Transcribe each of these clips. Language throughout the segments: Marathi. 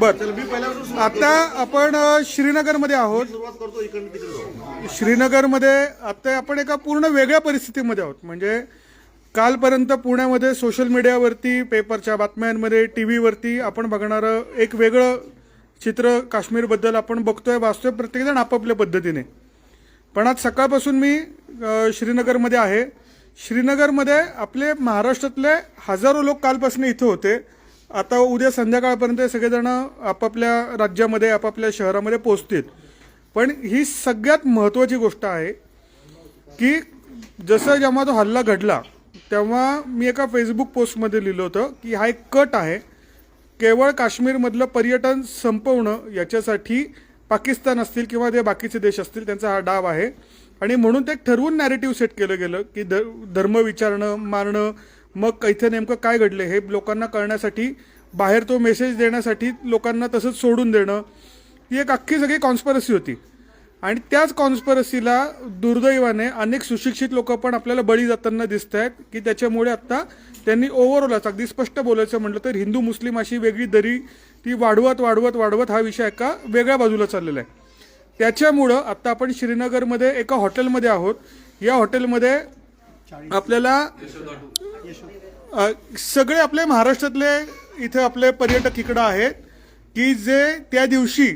बर आता आपण श्रीनगरमध्ये आहोत. श्रीनगरमध्ये आता आपण एका पूर्ण वेगळ्या परिस्थितीमध्ये आहोत. म्हणजे कालपर्यंत पुण्यामध्ये सोशल मीडियावरती पेपरच्या बातम्यांमध्ये टी व्हीवरती आपण बघणारं एक वेगळं चित्र काश्मीरबद्दल आपण बघतोय वाचतोय प्रत्येकजण आपापल्या पद्धतीने. पण आज सकाळपासून मी श्रीनगरमध्ये आहे. श्रीनगरमध्ये आपले महाराष्ट्रातले हजारो लोक कालपासून इथं होते. आता उद्या संध्याकाळपर्यंत सगळेजण आपापल्या राज्यामध्ये आपापल्या शहरामध्ये पोहोचतील. पण ही सगळ्यात महत्त्वाची गोष्ट आहे की जसं जेव्हा तो हल्ला घडला तेव्हा मी एका फेसबुक पोस्टमध्ये लिहिलं होतं की हा एक कट आहे. केवळ काश्मीरमधलं पर्यटन संपवणं याच्यासाठी पाकिस्तान असतील किंवा ते बाकीचे देश असतील त्यांचा हा डाव आहे. आणि म्हणून ते ठरवून नॅरेटिव्ह सेट केलं गेलं की ध धर्म विचारणं मारणं मग इथे नेमकं काय घडलं हे लोकांना कळण्यासाठी बाहेर तो मेसेज देण्यासाठी लोकांना तसंच सोडून देणं ही एक अख्खी सगळी कॉन्स्परसी होती. आणि त्याच कॉन्स्परसीला दुर्दैवाने अनेक सुशिक्षित लोक पण आपल्याला बळी जाताना दिसत आहेत की त्याच्यामुळे आत्ता त्यांनी ओव्हरऑलच अगदी स्पष्ट बोलायचं म्हटलं तर हिंदू मुस्लिम अशी वेगळी दरी ती वाढवत वाढवत वाढवत हा विषय एका वेगळ्या बाजूला चाललेला आहे. त्याच्यामुळं आत्ता आपण श्रीनगरमध्ये एका हॉटेलमध्ये आहोत. या हॉटेलमध्ये आपल्याला सगळे आपले महाराष्ट्रातले इथे आपले पर्यटक इकडं आहेत की जे त्या दिवशी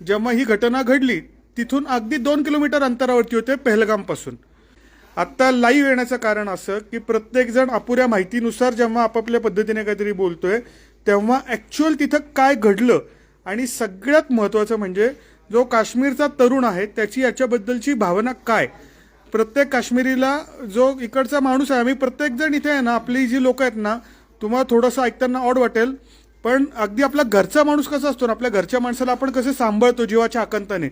जेव्हा ही घटना घडली तिथून अगदी दोन किलोमीटर अंतरावरती होते पहलगामपासून. आत्ता लाईव्ह येण्याचं कारण असं की प्रत्येकजण अपुऱ्या माहितीनुसार जेव्हा आपापल्या पद्धतीने काहीतरी बोलतोय तेव्हा ॲक्च्युअल तिथं काय घडलं आणि सगळ्यात महत्त्वाचं म्हणजे जो काश्मीरचा तरुण आहे त्याची याच्याबद्दलची भावना काय? प्रत्येक काश्मीरीला जो इकडचा माणूस आहे आम्ही प्रत्येकजण इथे आहे ना आपली जी लोक आहेत ना तुम्हाला थोडंसं ऐकताना ऑड वाटेल पण अगदी आपला घरचा माणूस कसा असतो ना आपल्या घरच्या माणसाला आपण कसे सांभाळतो जीवाच्या आकांताने?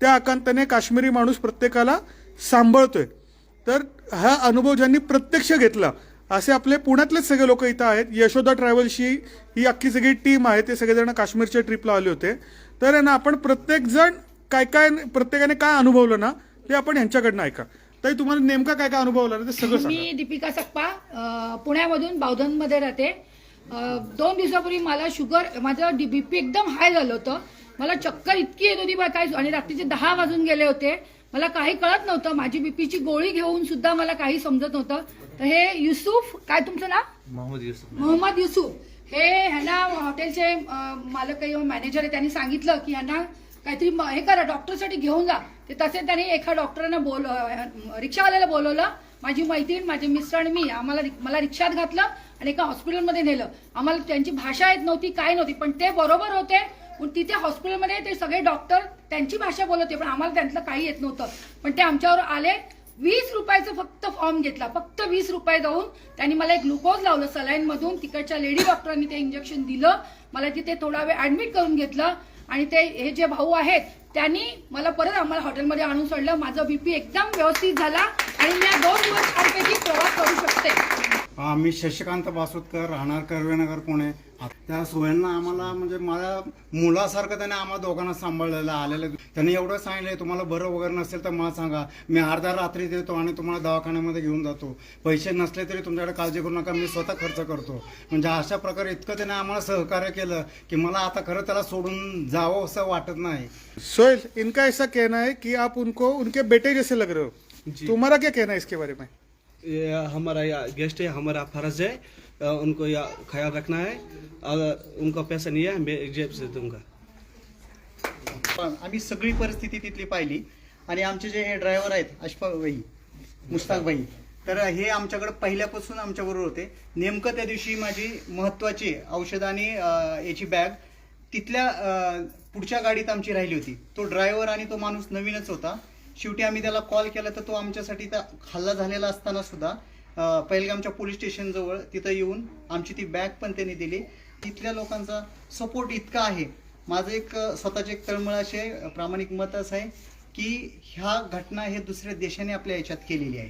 त्या आकांताने काश्मीरी माणूस प्रत्येकाला सांभाळतोय. तर हा अनुभव ज्यांनी प्रत्यक्ष घेतला असे आपले पुण्यातलेच सगळे लोक इथं आहेत. यशोदा ट्रॅव्हल्सची ही अख्खी सगळी टीम आहे. ते सगळेजण काश्मीरच्या ट्रिपला आले होते. तर आहे ना आपण प्रत्येकजण काय काय प्रत्येकाने काय अनुभवलं ना ते आपण यांच्याकडनं ऐका. ताई तुम्हाला नेमका काय काय अनुभवलं ना ते सगळं सांगा. मी दीपिका सप्पा अ, पुण्यामधून बावधनमध्ये राहते. अ, दोन दिवसापूर्वी मला शुगर माझं बीपी एकदम हाय झालं होतं. मला चक्कर इतकी येत होती बा काय आणि रात्रीचे दहा वाजून गेले होते. मला काही कळत नव्हतं. माझी बीपीची गोळी घेऊन सुद्धा मला काही समजत नव्हतं. तर हे युसुफ काय तुमचं नाव? मोहम्मद युसुफ मोहम्मद युसुफ हे ह्यांना हॉटेलचे मालक काही मॅनेजर आहे त्यांनी सांगितलं की ह्यांना काहीतरी हे करा डॉक्टरसाठी घेऊन जा. ते तसे त्यांनी एका डॉक्टरांना बोल रिक्षावाल्याला बोलवलं. माझी मैत्रीण माझे मिस्टर आणि मी आम्हाला मला रिक्षात घातलं आणि एका हॉस्पिटलमध्ये नेलं. आम्हाला त्यांची भाषा येत नव्हती काय नव्हती पण ते बरोबर होते. पण तिथे हॉस्पिटलमध्ये ते सगळे डॉक्टर त्यांची भाषा बोलत होते पण आम्हाला त्यांतलं काही येत नव्हतं. पण ते आमच्यावर आले वीस रुपयाचं फक्त फॉर्म घेतला फक्त वीस रुपये देऊन त्यांनी मला एक ग्लुकोज लावलं सलाईन मधून. तिकडच्या लेडी डॉक्टरांनी ते इंजेक्शन दिलं. मला तिथे थोडा वेळ ऍडमिट करून घेतलं. आणि ते हे जे भाऊ आहेत त्यांनी मला परत आम्हाला हॉटेलमध्ये आणून सोडलं. माझं बीपी एकदम व्यवस्थित झाला. आणि मी दोन दिवस छानपैकी प्रवास करू शकते. हा मी शशिकांत बासुतकर राहणार कर्वेनगर पुणे. त्या सोयींना आम्हाला म्हणजे माझ्या मुलासारखं त्याने आम्हाला दोघांना सांभाळलेलं आलेलं. त्याने एवढं सांगितलंय तुम्हाला बरं वगैरे नसेल तर मला सांगा. मी अर्ध्या रात्री देतो आणि तुम्हाला दवाखान्यामध्ये घेऊन जातो. पैसे नसले तरी तुमच्याकडे काळजी करू नका मी स्वतः खर्च करतो. म्हणजे अशा प्रकारे इतकं त्याने आम्हाला सहकार्य केलं की मला आता खरं त्याला सोडून जावं असं वाटत नाही. सोहेल इनका ऐसा कहना है कि आप उनको उनके बेटे जैसे लग रहे हो। तुम्हारा क्या कहना है इसके बारे में? हमारा या गेस्ट है हमारा फर्ज है उनको या ख्याल रखना है अगर उनका पैसा नहीं है मैं जेब से दूंगा। पण आम्ही सगळी परिस्थिती तिथली पाहिली. आणि आमचे जे हे ड्रायव्हर आहेत अशफाक भाई मुस्ताक भाई तर हे आमच्याकडे पहिल्यापासून आमच्याबरोबर होते. नेमकं त्या दिवशी माझी महत्वाची औषध आणि याची बॅग तिथल्या पुढच्या गाडीत आमची राहिली होती. तो ड्रायव्हर आणि तो माणूस नवीनच होता. शेवटी आम्ही त्याला कॉल केला तर तो आमच्यासाठी त्या हल्ला झालेला असताना सुद्धा पहिलगामच्या पोलीस स्टेशनजवळ तिथं येऊन आमची ती बॅग पण त्यांनी दिली. तिथल्या लोकांचा सपोर्ट इतका आहे. माझं एक स्वतःचे एक तळमळ असे प्रामाणिक मत असं आहे की ह्या घटना हे दुसऱ्या देशाने आपल्या याच्यात केलेली आहे.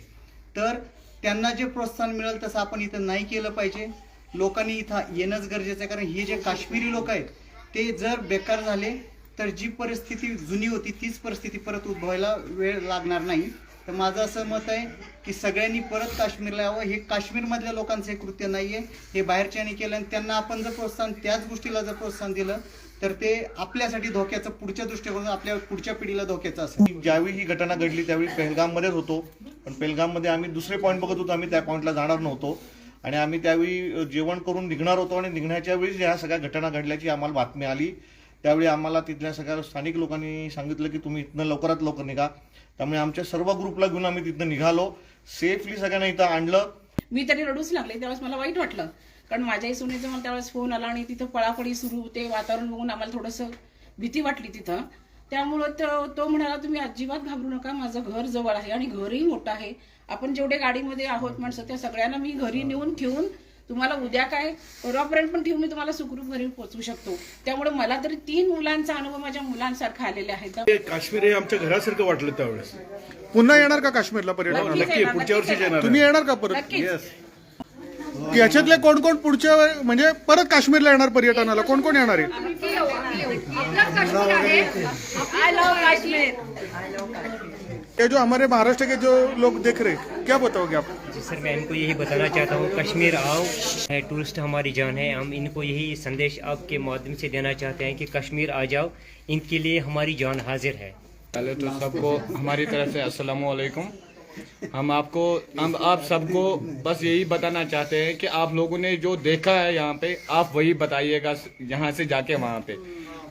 तर त्यांना जे प्रोत्साहन मिळेल तसं आपण इथं नाही केलं पाहिजे. लोकांनी इथं येणंच गरजेचं आहे. कारण हे जे काश्मीरी लोक आहेत ते जर बेकार झाले तर जी परिस्थिती जुनी होती तीच परिस्थिती परत उद्भवायला वेळ लागणार नाही. तर माझं असं मत आहे की सगळ्यांनी परत काश्मीरला यावं. हे काश्मीरमधल्या लोकांचं हे कृत्य नाही आहे हे बाहेरच्यानी केलं आणि त्यांना आपण जर प्रोत्साहन त्याच गोष्टीला जर प्रोत्साहन दिलं तर ते आपल्यासाठी धोक्याचं पुढच्या दृष्टिकोनातून आपल्या पुढच्या पिढीला धोक्याचं असेल ज्यावेळी ही घटना घडली त्यावेळी पेहलगाममध्येच होतो. पण पेहलगाममध्ये आम्ही दुसरे पॉईंट बघत होतो. आम्ही त्या पॉईंटला जाणार नव्हतो. आणि आम्ही त्यावेळी जेवण करून निघणार होतो. आणि निघण्याच्या वेळी ह्या सगळ्या घटना घडल्याची आम्हाला बातमी आली. त्यावेळी आम्हाला तिथल्या सगळ्या स्थानिक लोकांनी सांगितलं की तुम्ही इथनं लवकरात लवकर निघा. त्यामुळे आमच्या सर्व ग्रुपला घेऊन आम्ही तिथनं निघालो. सेफली सगळ्यांना इथं आणलं. मी तरी रडूच लागले. त्यावेळेस मला वाईट वाटलं. कारण माझ्याही सुनेचं मला त्यावेळेस फोन आला आणि तिथं पळापळी सुरू होते. वातावरण बघून आम्हाला थोडंसं भीती वाटली तिथं. त्यामुळं तो तो म्हणाला तुम्ही अजिबात घाबरू नका. माझं घर जवळ आहे आणि घरही मोठं आहे. आपण जेवढे गाडीमध्ये आहोत माणसं त्या सगळ्यांना मी घरी नेऊन ठेवून तुम्हाला उद्या काय परवापर्यंत पण ठेवून मी तुम्हाला सुखरूप घरी पोहोचू शकतो. त्यामुळे मला तरी तीन मुलांचा अनुभव माझ्या मुलांसारखा आलेला आहे. काश्मीर हे आमच्या घरासारखं वाटलं त्यावेळेस. पुन्हा येणार का काश्मीरला पर्यटन नक्की पुढच्या येणार. तुम्ही येणार का परत? याच्यातले कोण कोण पुढच्या म्हणजे परत काश्मीरला येणार पर्यटनाला? कोण कोण येणार आहे? ये जो हमारे महाराष्ट्र के जो लोग देख रहे हैं क्या बताओगे आप? जी सर मैं इनको यही बताना चाहता हूँ कश्मीर आओ है टूरिस्ट हमारी जान है। हम इनको यही संदेश आपके माध्यम से देना चाहते हैं कि कश्मीर आ जाओ इनके लिए हमारी जान हाजिर है। पहले तो सबको हमारी तरफ़ से अस्सलाम वालेकुम हम आपको हम आप सबको बस यही बताना चाहते हैं कि आप लोगों ने जो देखा है यहाँ पे आप वही बताइएगा यहाँ से जाके वहाँ पे।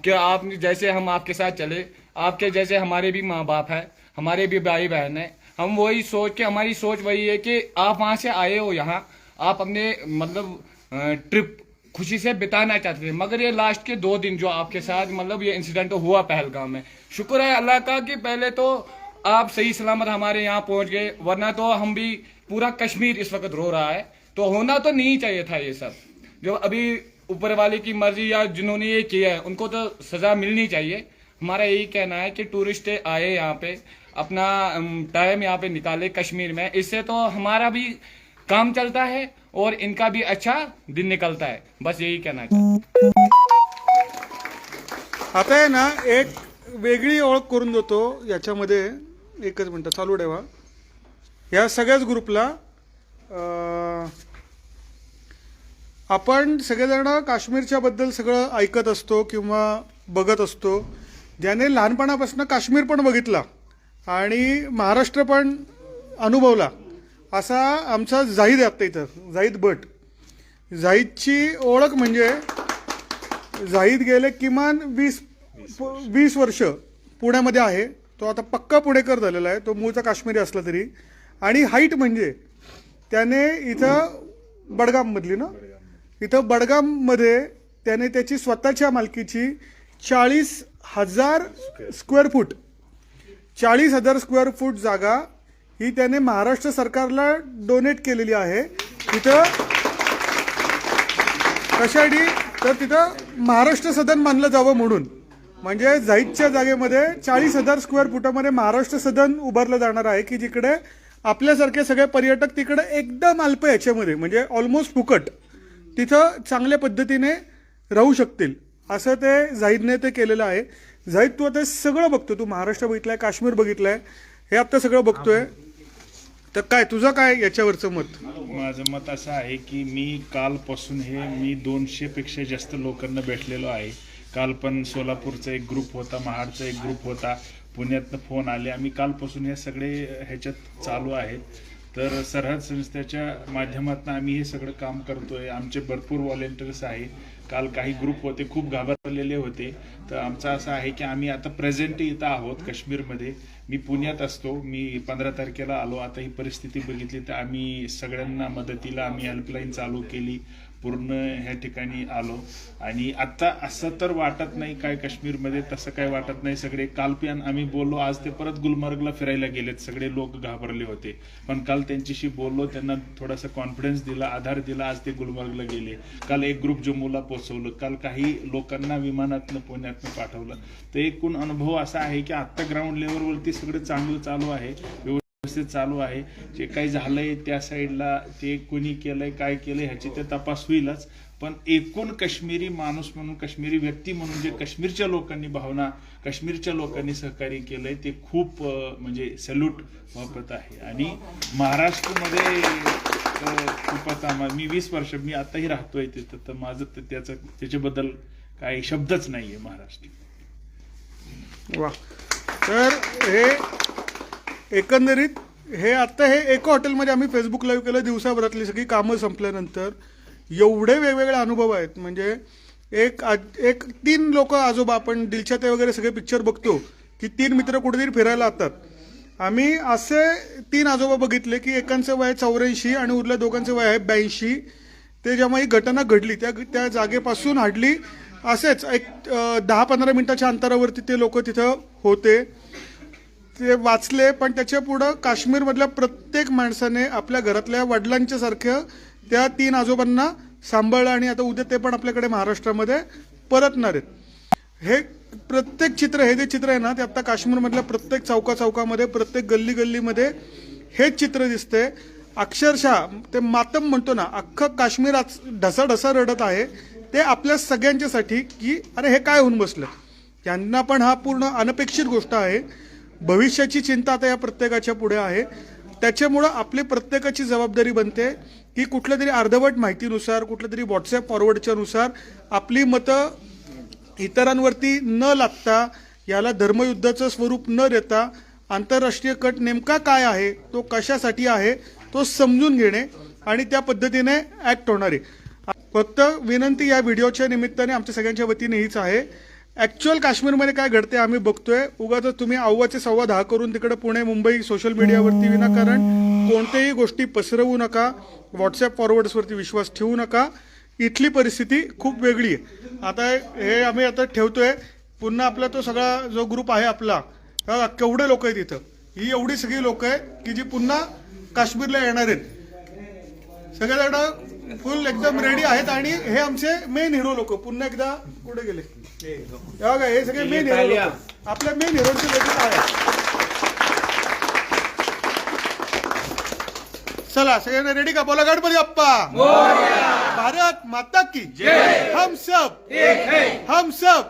कि आप जैसे हम आपके साथ चले आपके जैसे हमारे भी माँ बाप है हमारे भी भाई बहन है। हम वही सोच के, हमारी सोच वही है कि आप वहाँ से आए हो यहाँ। आप अपने मतलब ट्रिप खुशी से बिताना चाहते थे। मगर ये लास्ट के दो दिन जो आपके साथ मतलब ये इंसिडेंट हुआ पहलगाम में। शुक्र है अल्लाह का कि पहले तो आप सही सलामत हमारे यहाँ पहुँच गए, वरना तो हम भी पूरा कश्मीर इस वक्त रो रहा है। तो होना तो नहीं चाहिए था ये सब। जो अभी ऊपर वाले की मर्ज़ी या जिन्होंने ये किया है, उनको तो सजा मिलनी चाहिए। हमारा यही कहना है कि टूरिस्ट आए यहाँ पे। अपना टाइम यहाँ पे निकाले कश्मीर में। इससे तो हमारा भी काम चलता है और इनका भी अच्छा दिन निकलता है। बस यही कहना है। आता आहे ना एक वेगळी ओळख करून देतो याच्यामध्ये एकच मिनटं चालू ठेवा. या सगळ्याच ग्रुपला आपण सगळेजण काश्मीरच्या बद्दल सगळं ऐकत असतो किंवा बघत असतो. ज्याने लहानपणापासून काश्मीर पण बघितला. आणि महाराष्ट्र पण अनुभवला. असा आमचा जाहीद आहे आत्ता इथं जाहीद भट जाहीदची ओळख म्हणजे जाहीद गेले किमान वीस वीस वर्ष पुण्यामध्ये आहे. तो आता पक्का पुणेकर झालेला आहे. तो मूळचा काश्मीरी असला तरी. आणि हाईट म्हणजे त्याने इथं बडगाममधली ना? इथं बडगाममध्ये त्याने त्याची स्वतःच्या मालकीची चाळीस हजार स्क्वेअर फूट चाळीस हजार स्क्वेअर फूट जागा ही त्याने महाराष्ट्र सरकारला डोनेट केलेली आहे. तिथं कशासाठी तर तिथं महाराष्ट्र सदन मानलं जावं म्हणून. म्हणजे जाईदच्या जागेमध्ये चाळीस हजार स्क्वेअर फुटामध्ये महाराष्ट्र सदन उभारलं जाणार आहे की जिकडे आपल्यासारखे सगळे पर्यटक तिकडे एकदम अल्प याच्यामध्ये म्हणजे ऑलमोस्ट फुकट तिथं चांगल्या पद्धतीने राहू शकतील. असं ते जाहीदने ते केलेलं आहे. जाहीद तू आता सगळं बघतो तू महाराष्ट्र बघितलाय काश्मीर बघितलाय. हे आता सगळं बघतोय. तर काय तुझं काय याच्यावरचं मत? माझं मत असं आहे की मी कालपासून हे मी दोनशे पेक्षा जास्त लोकांना भेटलेलो आहे. काल पण सोलापूरचा एक ग्रुप होता महाडचा एक ग्रुप होता. पुण्यातनं फोन आले. आम्ही कालपासून हे सगळे ह्याच्यात चालू आहेत. तर सरहद संस्थेच्या माध्यमातून आम्ही हे सगळं काम करतोय. आमचे भरपूर व्हॉलेंटियर्स आहे काल काही ग्रुप होते खूप घाबरलेले होते. तर आमचं असं आहे की आम्ही आता प्रेझेंट इथं आहोत काश्मीरमध्ये. मी पुण्यात असतो मी पंधरा तारखेला आलो. आता ही परिस्थिती बघितली तर आम्ही सगळ्यांना मदतीला आम्ही हेल्पलाईन चालू केली. पूर्ण ह्या ठिकाणी आलो. आणि आता असं तर वाटत नाही काय काश्मीरमध्ये तसं काय वाटत नाही. सगळे कालपियान आम्ही बोललो आज ते परत गुलमर्गला फिरायला गेलेत. सगळे लोक घाबरले होते. पण काल त्यांच्याशी बोललो त्यांना थोडासा कॉन्फिडन्स दिला आधार दिला आज ते गुलमर्गला गेले. काल एक ग्रुप जम्मूला पोहोचवलं. काल काही लोकांना विमानातनं पुण्यातनं पाठवलं. तर एकूण अनुभव असा आहे की आत्ता ग्राउंड लेवलवरती सगळं चांगलं चालू आहे. व्यवस्थित चालू आहे. जे काही झालंय त्या साईडला ते कोणी केलंय काय केलंय ह्याची ते तपास होईलच. पण एकूण काश्मीरी माणूस म्हणून काश्मीरी व्यक्ती म्हणून जे काश्मीरच्या लोकांनी भावना काश्मीरच्या लोकांनी सहकार्य केलंय ते खूप म्हणजे सॅल्यूट वापरत आहे. आणि महाराष्ट्रामध्ये खूपच आम्हाला मी वीस वर्ष मी आताही राहतोय तिथं तर माझं ते- त्याचं त्याच्याबद्दल काही शब्दच नाहीये महाराष्ट्र. वा. तर हे एकंदरीत हे आत्ता हे एका हॉटेलमध्ये आम्ही फेसबुक लाईव्ह केलं दिवसाभरातली सगळी कामं संपल्यानंतर एवढे वेगवेगळे अनुभव आहेत. म्हणजे एक आज- एक तीन लोक आजोबा आपण दिलशाते वगैरे सगळे पिक्चर बघतो की तीन मित्र कुठेतरी फिरायला जातात. आम्ही असे तीन आजोबा बघितले की एकांचं वय चौऱ्याऐंशी आणि उरल्या दोघांचं वय आहे ब्याऐंशी. ते जेव्हा ही घटना घडली त्या त्या जागेपासून हाडली असेच एक दहा पंधरा मिनिटाच्या अंतरावरती ते लोक तिथं होते. ते वाचले पण त्याच्या पुढं काश्मीरमधल्या प्रत्येक माणसाने आपल्या घरातल्या वडिलांच्या सारखं त्या तीन आजोबांना सांभाळलं आणि आता उद्या ते पण आपल्याकडे महाराष्ट्रामध्ये परतणार आहेत. हे प्रत्येक चित्र हे जे चित्र आहे ना ते आता काश्मीरमधल्या प्रत्येक चौका चौकामध्ये प्रत्येक गल्ली गल्लीमध्ये हेच चित्र दिसते अक्षरशः ते मातम म्हणतो ना अख्खं काश्मीर आज ढसाढसा रडत आहे. ते आपल्या सगळ्यांच्यासाठी की अरे हे काय होऊन बसलं? त्यांना पण हा पूर्ण अनपेक्षित गोष्ट आहे. भविष्याची चिंता आता या प्रत्येकाच्या पुढे आहे. त्याच्यामुळं आपली प्रत्येकाची जबाबदारी बनते. की कुठल्या तरी अर्धवट माहितीनुसार कुठल्या तरी व्हॉट्सअप फॉरवर्डच्या नुसार आपली मतं इतरांवरती न लागता याला धर्मयुद्धाचं स्वरूप न देता आंतरराष्ट्रीय कट नेमका काय आहे तो कशासाठी आहे तो समजून घेणे आणि त्या पद्धतीने ॲक्ट होणारे. फक्त विनंती या व्हिडिओच्या निमित्ताने आमच्या सगळ्यांच्या वतीने हीच आहे. ॲक्च्युअल काश्मीरमध्ये काय घडते आम्ही बघतोय. उगाच तुम्ही अव्वाचे सव्वा दहा करून तिकडे पुणे मुंबई सोशल मीडियावरती विनाकारण कोणत्याही गोष्टी पसरवू नका. व्हॉट्सअप फॉरवर्ड्सवरती विश्वास ठेवू नका. इथली परिस्थिती खूप वेगळी आहे. आता हे आम्ही आता ठेवतोय. पुन्हा आपला तो सगळा जो ग्रुप आहे आपला केवढे लोक आहेत इथं? ही एवढी सगळी लोक आहेत की जी पुन्हा काश्मीरला येणार आहेत. सगळेजण फुल एकदम रेडी आहेत आणि हे आमचे मेन हिरो लोक. पुन्हा एकदा कुठे गेले? हे बघा हे सगळे मेन हिरो लोक. आपल्या मेन हिरोची वेगळी आहे चला सगळ्यांना रेडी का? बोला गणपती बाप्पा. भारत माता की हम सब. हम सब.